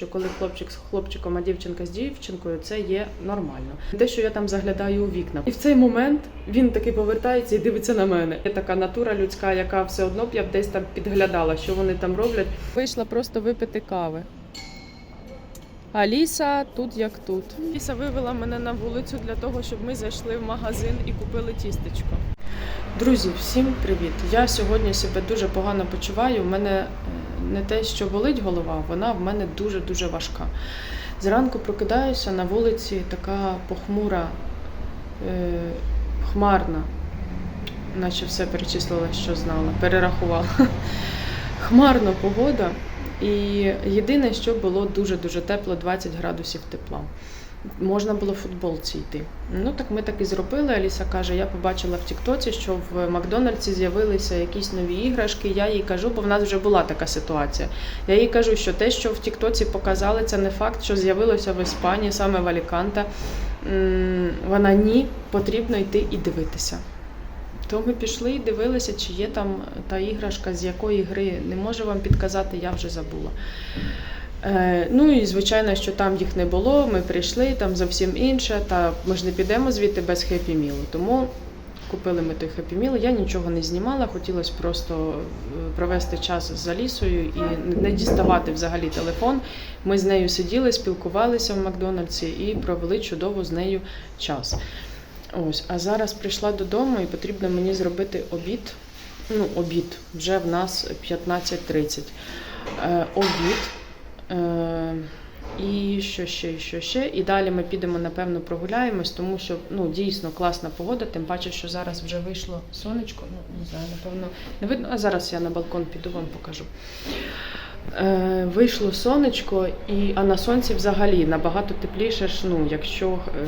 Що коли хлопчик з хлопчиком, а дівчинка з дівчинкою, це є нормально. Те, що я там заглядаю у вікна, і в цей момент він таки повертається і дивиться на мене. Є така натура людська, яка все одно б я б десь там підглядала, що вони там роблять. Вийшла просто випити кави. Аліса тут як тут. Аліса вивела мене на вулицю для того, щоб ми зайшли в магазин і купили тістечко. Друзі, всім привіт! Я сьогодні себе дуже погано почуваю. У мене е, не те, що болить голова, вона в мене дуже-дуже важка. Зранку прокидаюся на вулиці така похмура, е, хмарна, наче все перечислила, що знала, перерахувала. Хмарна погода. І єдине, що було дуже-дуже тепло, 20 градусів тепла. Можна було в футболці йти. Ну так ми так і зробили. Аліса каже: я побачила в Тіктоці, що в Макдональдсі з'явилися якісь нові іграшки. Я їй кажу, бо в нас вже була така ситуація. Я їй кажу, що те, що в Тіктоці показали, це не факт, що з'явилося в Іспанії, саме в Аліканте. М, Вона ні, потрібно йти і дивитися. То ми пішли і дивилися, чи є там та іграшка, з якої гри не можу вам підказати, я вже забула. Е, ну і звичайно, що там їх не було. Ми прийшли, там зовсім інше. Та ми ж не підемо звідти без хеппі мілу. Тому купили ми той хеппі міл. Я нічого не знімала, хотілося просто е, провести час з Алісою і не діставати взагалі телефон. Ми з нею сиділи, спілкувалися в Макдональдсі і провели чудово з нею час. Ось, а зараз прийшла додому і потрібно мені зробити обід. Ну, обід. Вже в нас 15.30. Е, обід. Е, і що ще, і що ще. І далі ми підемо, напевно, прогуляємось, тому що ну, дійсно класна погода, тим паче, що зараз вже вийшло сонечко. Ну, не знаю, напевно, не видно. А зараз я на балкон піду, вам покажу. Е, вийшло сонечко, і, а на сонці взагалі набагато тепліше, ж, ну, якщо. Е,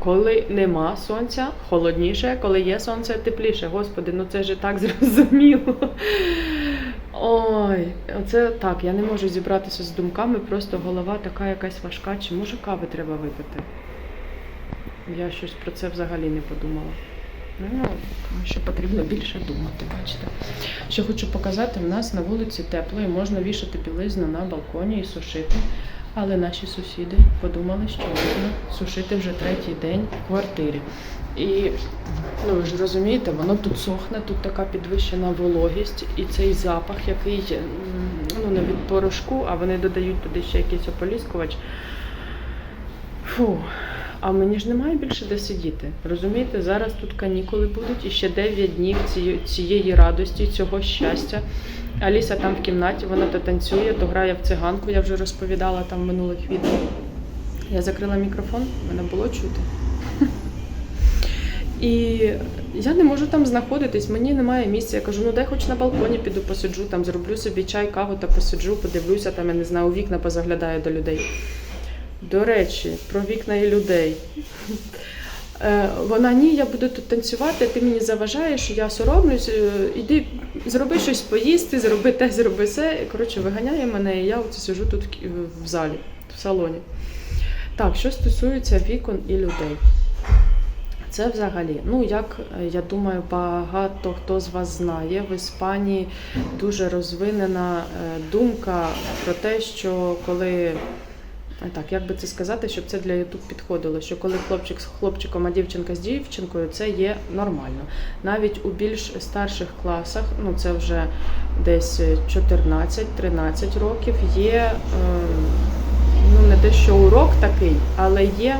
коли нема сонця, холодніше, коли є сонце, тепліше. Господи, ну це ж так зрозуміло. Ой, оце так, я не можу зібратися з думками, просто голова така якась важка. Чи може кави треба випити? Я щось про це взагалі не подумала. Ну, що потрібно більше думати, бачите. Що хочу показати, в нас на вулиці тепло і можна вішати білизну на балконі і сушити. Але наші сусіди подумали, що можна сушити вже третій день в квартирі. І ну ви ж розумієте, воно тут сохне, тут така підвищена вологість, і цей запах, який ну не від порошку, а вони додають туди ще якийсь ополіскувач. Фу. А мені ж немає більше де сидіти. Розумієте, зараз тут канікули будуть і ще 9 днів цієї, радості, цього щастя. Аліса там в кімнаті, вона то танцює, то грає в циганку, я вже розповідала там в минулих відео. Я закрила мікрофон, мене було чути. І я не можу там знаходитись, мені немає місця. Я кажу, ну дай хоч на балконі піду посиджу, там зроблю собі чай, каву та посиджу, подивлюся, там я не знаю, у вікна позаглядаю до людей. До речі, про вікна і людей. Е, Вона ні, я буду тут танцювати, ти мені заважаєш, я соромлюсь, е, іди зроби щось поїсти, зроби те, зроби все. Коротше, виганяє мене, і я сижу тут в залі, в салоні. Так, що стосується вікон і людей. Це взагалі, ну як е, я думаю, багато хто з вас знає, в Іспанії дуже розвинена е, думка про те, що коли е, так, як би це сказати, щоб це для YouTube підходило, що коли хлопчик з хлопчиком, а дівчинка з дівчинкою, це є нормально. Навіть у більш старших класах, ну це вже десь 14-13 років, є е, ну не те, що урок такий, але є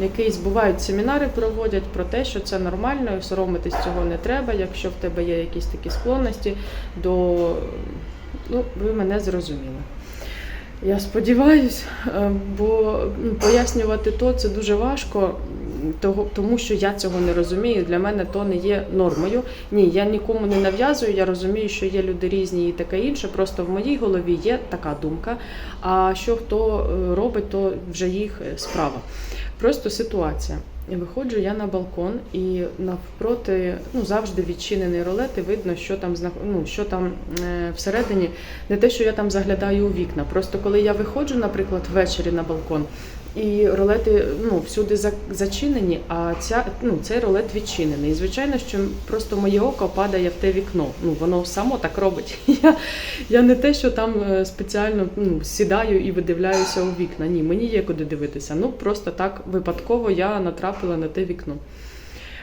якийсь бувають семінари проводять про те, що це нормально, і соромитись цього не треба, якщо в тебе є якісь такі склонності до ну, ви мене зрозуміли. Я сподіваюсь, е, бо ну, пояснювати то це дуже важко, тому що я цього не розумію. Для мене то не є нормою. Ні, я нікому не нав'язую. Я розумію, що є люди різні і таке інше. Просто в моїй голові є така думка. А що хто е, робить, то вже їх е, справа. Просто ситуація. Виходжу я на балкон, і навпроти ну, завжди відчинений ролет, і видно, що там ну, що там е, всередині. Не те, що я там заглядаю у вікна. Просто коли я виходжу, наприклад, ввечері на балкон, і ролети ну, всюди за- зачинені, а ця, ну, цей ролет відчинений. І звичайно, що просто моє око падає в те вікно. Ну, воно само так робить. Я, я не те, що там е, спеціально ну, сідаю і видивляюся у вікна. Ні, мені є куди дивитися. Ну, просто так випадково я натрапила на те вікно.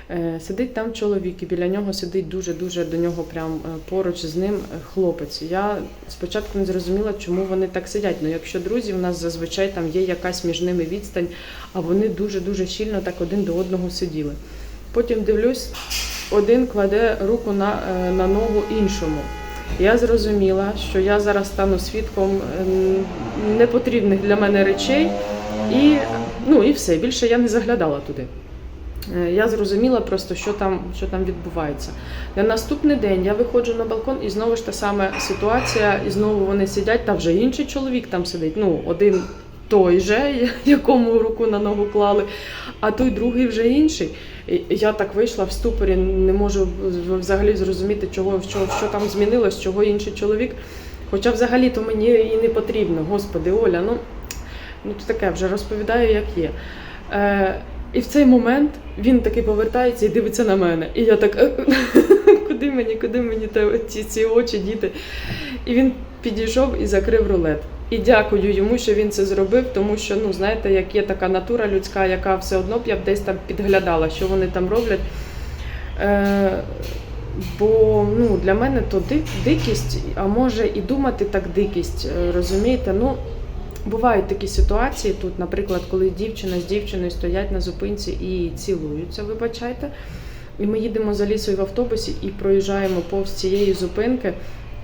Е, Сидить там чоловік, і біля нього сидить дуже-дуже до нього прям е, поруч з ним е, хлопець. Я спочатку не зрозуміла, чому вони так сидять. Ну, якщо друзі, в нас зазвичай там є якась між ними відстань, а вони дуже-дуже щільно так один до одного сиділи. Потім дивлюсь, один кладе руку на, на ногу іншому. Я зрозуміла, що я зараз стану свідком непотрібних для мене речей, і, ну, і все. Більше я не заглядала туди. Е, Я зрозуміла просто, що там, що там відбувається. На наступний день я виходжу на балкон, і знову ж та сама ситуація, і знову вони сидять, та вже інший чоловік там сидить. Ну, один той же, якому руку на ногу клали, а той другий вже інший. Я так вийшла в ступорі, не можу взагалі зрозуміти, чого, що, що там змінилось, чого інший чоловік. Хоча взагалі то мені і не потрібно. Господи, Оля, ну, ну то таке вже розповідаю, як є. Е, і в цей момент він таки повертається і дивиться на мене. І я так, «Е, куди мені, куди мені ці, ці очі, діти? І він підійшов і закрив рулет. І дякую йому, що він це зробив, тому що, ну, знаєте, як є така натура людська, яка все одно б я б десь там підглядала, що вони там роблять. Е, бо ну, для мене то дикість, а може і думати так дикість, е, розумієте? Ну, Бувають такі ситуації тут, наприклад, коли дівчина з дівчиною стоять на зупинці і цілуються, вибачайте. І ми їдемо за лісою в автобусі і проїжджаємо повз цієї зупинки.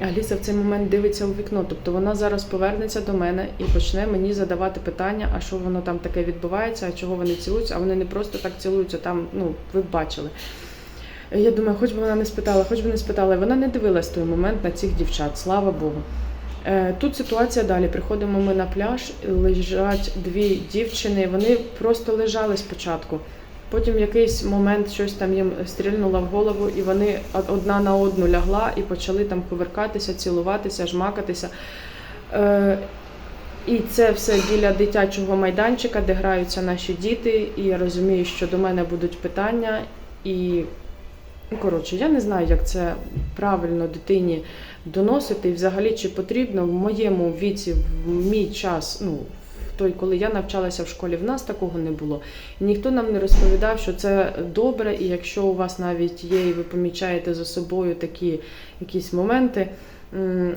А Ліса в цей момент дивиться у вікно. Тобто вона зараз повернеться до мене і почне мені задавати питання, а що воно там таке відбувається, а чого вони цілуються, а вони не просто так цілуються, там, ну, ви бачили. Я думаю, хоч би вона не спитала, хоч би не спитала. Вона не дивилась в той момент на цих дівчат, слава Богу. Е, Тут ситуація далі. Приходимо ми на пляж, лежать дві дівчини. Вони просто лежали спочатку. Потім в якийсь момент щось там їм стрільнуло в голову, і вони одна на одну лягла і почали там поверкатися, цілуватися, жмакатися. Е, І це все біля дитячого майданчика, де граються наші діти. І я розумію, що до мене будуть питання. І коротше, я не знаю, як це правильно дитині доносити, і взагалі чи потрібно в моєму віці, в мій час, ну в той, коли я навчалася в школі, в нас такого не було. Ніхто нам не розповідав, що це добре, і якщо у вас навіть є, і ви помічаєте за собою такі якісь моменти.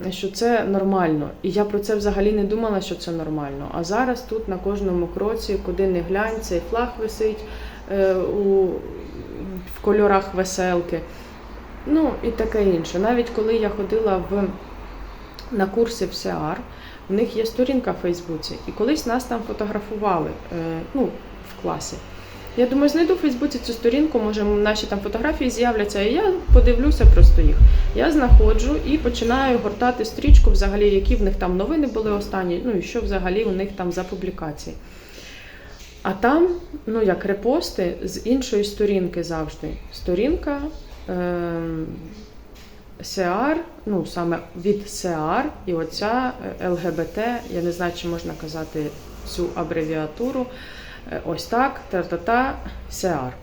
Що це нормально, і я про це взагалі не думала, що це нормально. А зараз тут на кожному кроці, куди не глянь, цей флаг висить е, у, в кольорах веселки. Ну і таке інше. Навіть коли я ходила в, на курси в СЕАР, у них є сторінка в Фейсбуці, і колись нас там фотографували е, ну, в класі. Я думаю, знайду в Фейсбуці цю сторінку, може наші там фотографії з'являться, і я подивлюся просто їх. Я знаходжу і починаю гортати стрічку, взагалі, які в них там новини були останні, ну і що взагалі у них там за публікації. А там, ну як репости з іншої сторінки завжди. Сторінка СЕАР, ну саме від СЕАР, і оця е, ЛГБТ, я не знаю, чи можна казати цю абревіатуру. Е, Ось так, та-та-та, СЕАР.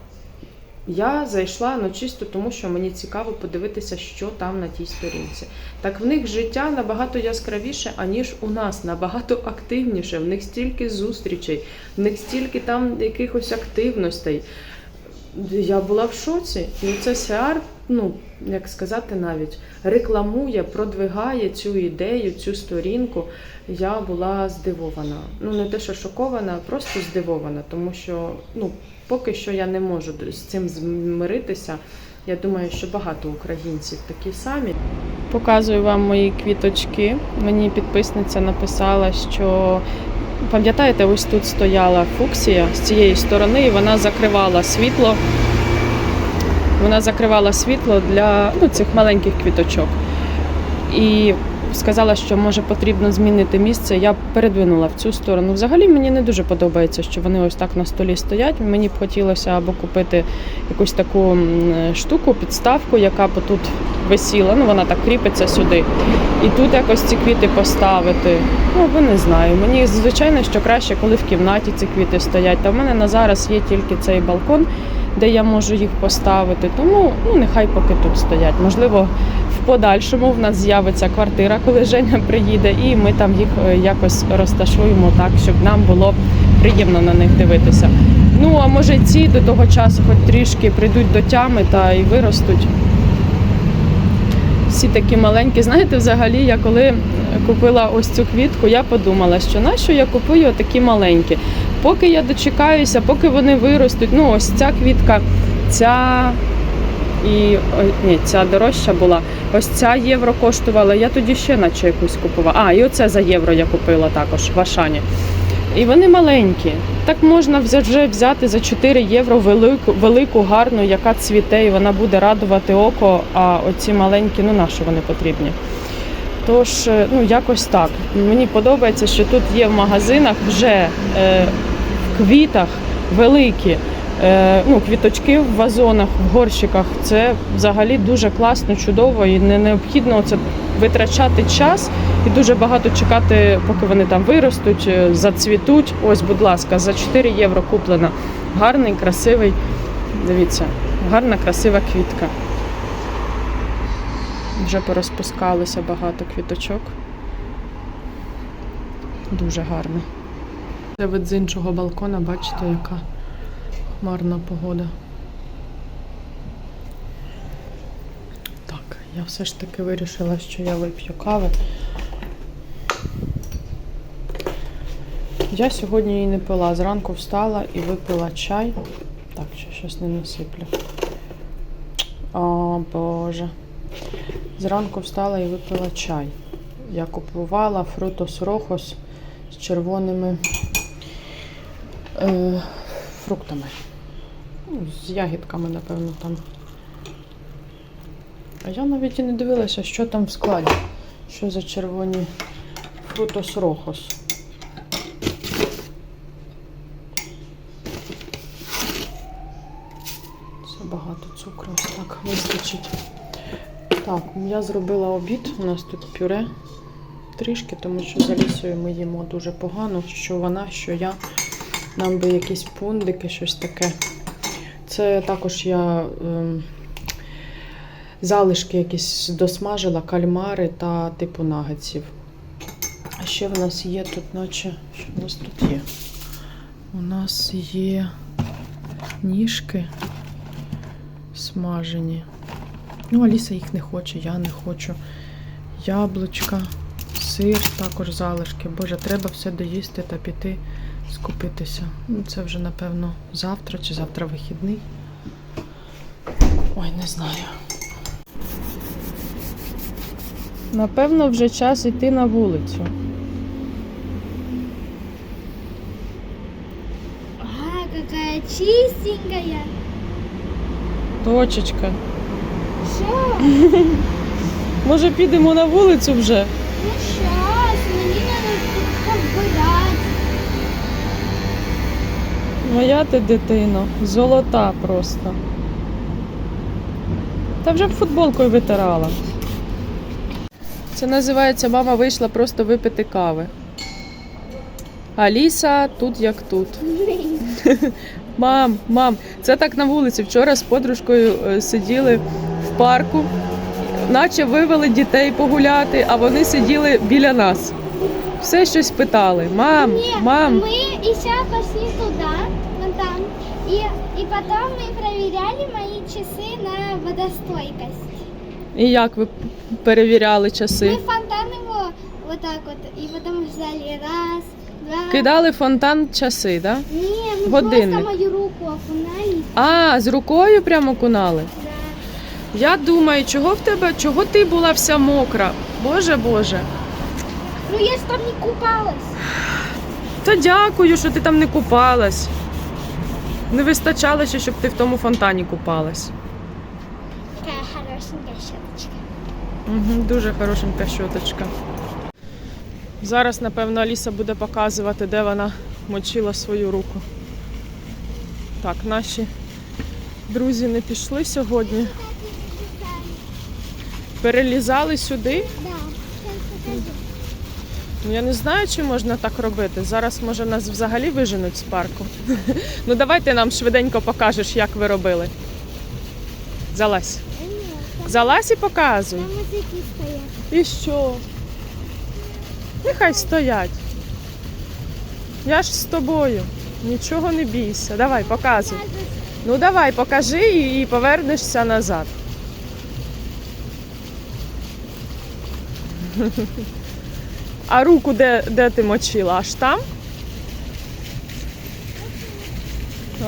Я зайшла ну чисто тому, що мені цікаво подивитися, що там на тій сторінці. Так в них життя набагато яскравіше, аніж у нас, набагато активніше. В них стільки зустрічей, в них стільки там якихось активностей. Я була в шоці. І це Сеар, ну як сказати навіть, рекламує, продвигає цю ідею, цю сторінку. Я була здивована. Ну не те, що шокована, а просто здивована, тому що ну поки що я не можу з цим змиритися. Я думаю, що багато українців такі самі. Показую вам мої квіточки. Мені підписниця написала, що пам'ятаєте, ось тут стояла фуксія з цієї сторони, і вона закривала світло. Вона закривала світло для ну, цих маленьких квіточок. І сказала, що може потрібно змінити місце, я передвинула в цю сторону. Взагалі мені не дуже подобається, що вони ось так на столі стоять. Мені б хотілося або купити якусь таку штуку, підставку, яка б тут висіла. Ну вона так кріпиться сюди. І тут якось ці квіти поставити. Ну, ви не знаю. Мені звичайно, що краще, коли в кімнаті ці квіти стоять. Та в мене на зараз є тільки цей балкон, де я можу їх поставити. Тому ну нехай поки тут стоять. Можливо, в подальшому в нас з'явиться квартира, коли Женя приїде, і ми там їх е, якось розташуємо так, щоб нам було приємно на них дивитися. Ну а може ці до того часу, хоч трішки прийдуть до тями та й виростуть. Всі такі маленькі. Знаєте, взагалі, я коли купила ось цю квітку, я подумала, що нащо я купую такі маленькі. Поки я дочекаюся, поки вони виростуть. Ну, ось ця квітка, ця і ні, ця дорожча була. Ось ця євро коштувала. Я тоді ще наче якусь купувала. А, і оце за євро я купила також в Ашані. І вони маленькі. Так можна вже взяти за 4 євро велику, велику, гарну, яка цвіте, і вона буде радувати око. А оці маленькі, ну на що вони потрібні? Тож, е, ну якось так. Мені подобається, що тут є в магазинах вже е, в квітах великі. Е, ну, квіточки в вазонах, в горщиках це взагалі дуже класно, чудово і не необхідно це витрачати час і дуже багато чекати, поки вони там виростуть, е, зацвітуть. Ось, будь ласка, за 4 євро куплена. Гарний, красивий. Дивіться, гарна, красива квітка. Вже порозпускалося багато квіточок. Дуже гарно. Це вид з іншого балкона, бачите, яка хмарна погода. Так, я все ж таки вирішила, що я вип'ю кави. Я сьогодні її не пила. Зранку встала і випила чай. Так, ще щось не насиплю. О, Боже. Зранку встала і випила чай. Я купувала фрутос рохос з червоними е, фруктами. Ну, з ягідками, напевно, там. А я навіть і не дивилася, що там в складі. Що за червоні фрутос рохос. Це багато цукру, так вистачить. Так, я зробила обід. У нас тут пюре трішки, тому що з Алісою ми їмо дуже погано. Що вона, що я. Нам би якісь пундики, щось таке. Це також я ем, залишки якісь досмажила, кальмари та типу нагетсів. А ще в нас є тут, наче, що в нас тут є? У нас є ніжки смажені. Ну, Аліса їх не хоче, я не хочу. Яблучка, сир, також залишки. Боже, треба все доїсти та піти скупитися. Ну, це вже, напевно, завтра чи завтра вихідний. Ой, не знаю. Напевно, вже час йти на вулицю. А, какая чистенькая. Точечка. Что? Може, підемо на вулицю вже? Ну мне надо тут побырать. Моя ти дитино, золота просто. Та вже б футболкою витирала. Це називається мама вийшла просто випити кави. Аліса тут як тут. Мам, мам, це так на вулиці. Вчора з подружкою е, сиділи в парку, наче вивели дітей погуляти, а вони сиділи біля нас. Все щось питали. Мам, мам. мы еще пошли туда, вон там, и, и потом мы проверяли мои часы на водостойкость. І як ви перевіряли Мы часи? фонтан его вот так вот, и потом ждали раз, два. Кидали в фонтан часи, так? Да? Не, мы Годинник. просто мою руку окунали. А, з рукою прямо кунали. Да. Я думаю, чого в тебе, чого ти була вся мокра? Боже Боже. Ну я ж там не купалась. Та дякую, що ти там не купалась. Не вистачало ще, щоб ти в тому фонтані купалась. Такая хорошенькая щеточка. Угу, дуже хорошенька щоточка. Зараз, напевно, Аліса буде показувати, де вона мочила свою руку. Так, наші друзі не пішли сьогодні. Перелізали сюди. Да, сейчас покажу. Ну, Я не знаю, чи можна так робити. Зараз, може, нас взагалі виженуть з парку. Ну, давай ти нам швиденько покажеш, як ви робили. Залазь. Залазь і показуй. Там. І що? Нехай стоять. Я ж з тобою. Нічого не бійся. Давай, показуй. Ну давай, покажи і повернешся назад. А руку де, де ти мочила? Аж там?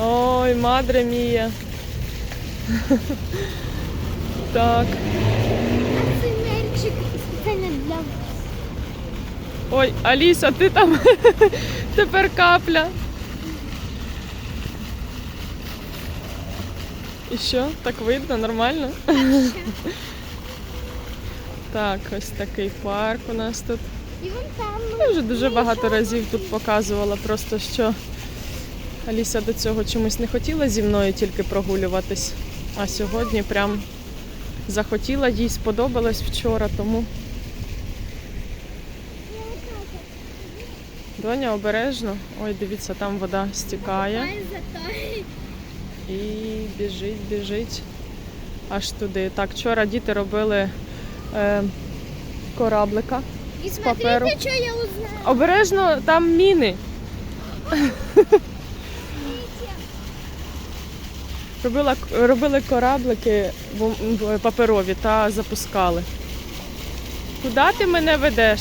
Ой, мадре мія. Так. Це мячик спеціально для вас. Ой, Аліса, ти там тепер капля. І що? Так видно, нормально? Так, ось такий парк у нас тут. Я вже дуже багато разів тут показувала, просто що Аліса до цього чомусь не хотіла зі мною тільки прогулюватись. А сьогодні прям захотіла, їй сподобалось вчора, тому Доня обережно. Ой, дивіться, там вода стікає і біжить, біжить аж туди. Так, вчора діти робили е, кораблика. І паперу. смотрите, що я узнала. Обережно, там міни. Робила, робили кораблики паперові та запускали. Куди ти мене ведеш?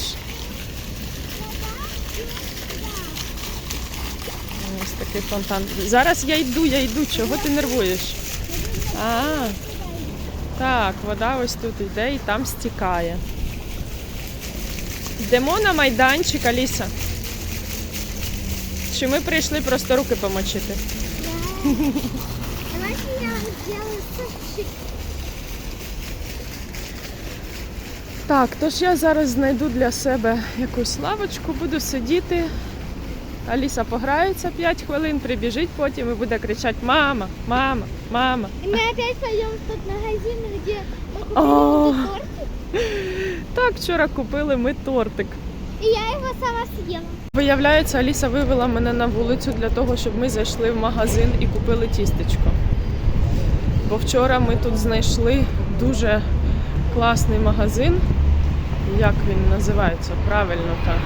Ось такий фонтан. Зараз я йду, я йду. Чого ти нервуєш? А, так, вода ось тут йде і там стікає. Йдемо на майданчик, Аліса. Чи ми прийшли просто руки помочити? Давайте я сделаю супчик. Так, тож я зараз знайду для себе якусь лавочку, буду сидіти. Аліса пограється 5 хвилин, прибіжить потім і буде кричати Мама, мама, мама. И мы опять пойдем в тот магазин, где мы купили О. вот этот тортик. Так, вчора купили ми тортик. И я его сама съела. Виявляється, Аліса вивела мене на вулицю для того, щоб ми зайшли в магазин і купили тістечко. Бо вчора ми тут знайшли дуже класний магазин. Як він називається? Правильно так,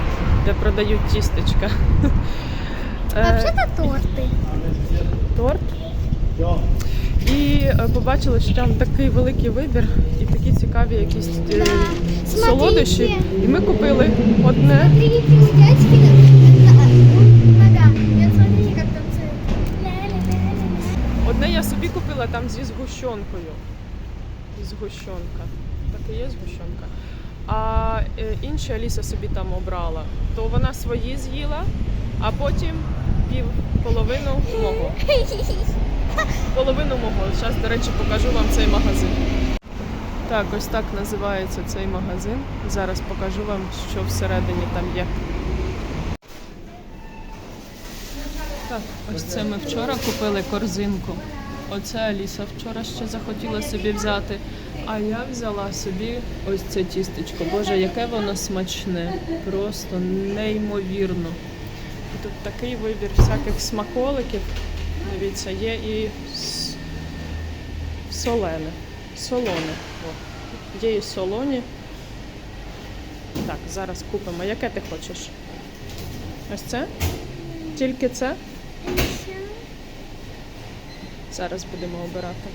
де продають тістечка. Е, Вообще-то торты. Торт. І е, побачили, що там такий великий вибір і такі цікаві якісь е, солодощі. І ми купили одне. Смотрите, у дядьки на- на- нога. И смотрите, как там цвет. Ля-ля-ля-ля-ля. Одне я собі купила там зі згущенкою. Згущенка. Так і є згущенка. А е, інші Аліса собі там обрала. То вона свої з'їла, а потім пів половину мого. Половину мого. Зараз, до речі, покажу вам цей магазин. Так, ось так називається цей магазин. Зараз покажу вам, що всередині там є. Так, ось це ми вчора купили корзинку. Оце Аліса вчора ще захотіла собі взяти. А я взяла собі ось це тістечко. Боже, яке воно смачне. Просто неймовірно. Тут такий вибір всяких смаколиків. Дивіться, є і солене. Солоне. О, є і солоні. Так, зараз купимо. Яке ти хочеш? Ось це? Тільки це? Зараз будемо обирати.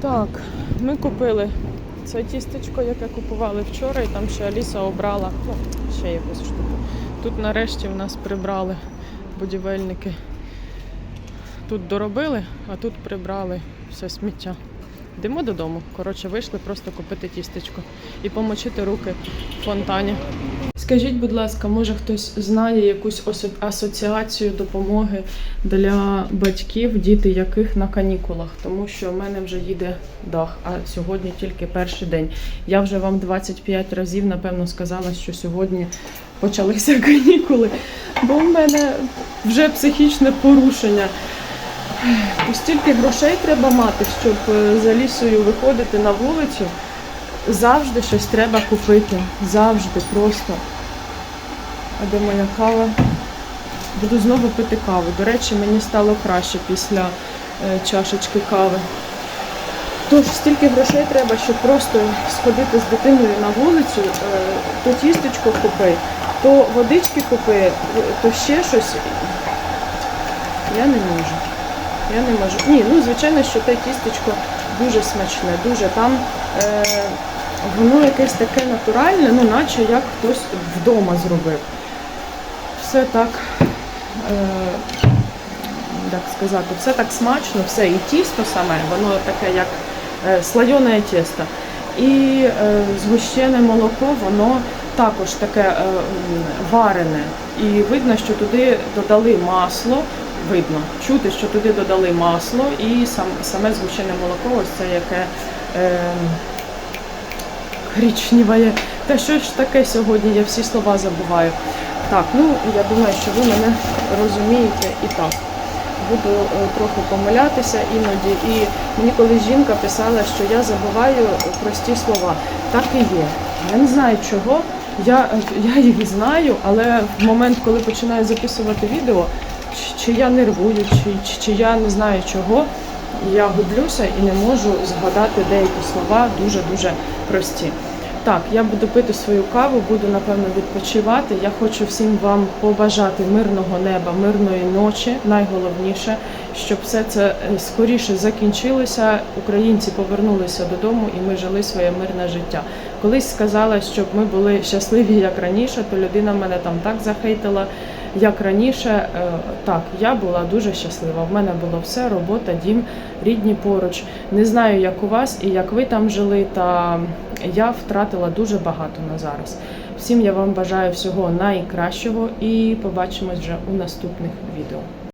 Так, ми купили це тістечко, яке купували вчора, і там ще Аліса обрала ну, ще якусь штуку. Тут нарешті в нас прибрали будівельники. Тут доробили, а тут прибрали все сміття. Йдемо додому. Коротше, вийшли просто купити тістечко і помочити руки в фонтані. Скажіть, будь ласка, може хтось знає якусь асоціацію допомоги для батьків, діти яких на канікулах, тому що в мене вже їде дах, а сьогодні тільки перший день. Я вже вам 25 разів, напевно, сказала, що сьогодні почалися канікули, бо в мене вже психічне порушення. Стільки грошей треба мати, щоб е, за лісою виходити на вулицю. Завжди щось треба купити. Завжди просто. А де моя кава? Буду знову пити каву. До речі, мені стало краще після е, чашечки кави. Тож стільки грошей треба, щоб просто сходити з дитиною на вулицю, е, то тістечко купи, то водички купи, то ще щось. Я не можу. Я не можу. Ні, ну звичайно, що те тістечко дуже смачне, дуже там е, воно якесь таке натуральне, ну наче як хтось вдома зробив. Все так, е, як сказати, все так смачно, все і тісто саме, воно таке як е, слоєне тісто. І е, згущене молоко, воно також таке е, варене. І видно, що туди додали масло, видно, чути, що туди додали масло і сам, саме згущене молоко, ось це яке е, коричневе. Та що ж таке сьогодні? Я всі слова забуваю. Так, ну я думаю, що ви мене розумієте і так. Буду е, трохи помилятися іноді. І мені колись жінка писала, що я забуваю прості слова. Так і є. Я не знаю чого. Я, я їх знаю, але в момент, коли починаю записувати відео, чи, чи я нервую, чи, чи, чи я не знаю чого, я гублюся і не можу згадати деякі слова дуже-дуже прості. Так, я буду пити свою каву, буду напевно відпочивати. Я хочу всім вам побажати мирного неба, мирної ночі. Найголовніше, щоб все це е, скоріше закінчилося. Українці повернулися додому і ми жили своє мирне життя. Колись сказала, щоб ми були щасливі як раніше, то людина мене там так захейтила. Як раніше, Е, так, я була дуже щаслива. В мене було все, робота, дім, рідні поруч. Не знаю, як у вас і як ви там жили, та я втратила дуже багато на зараз. Всім я вам бажаю всього найкращого і побачимось вже у наступних відео.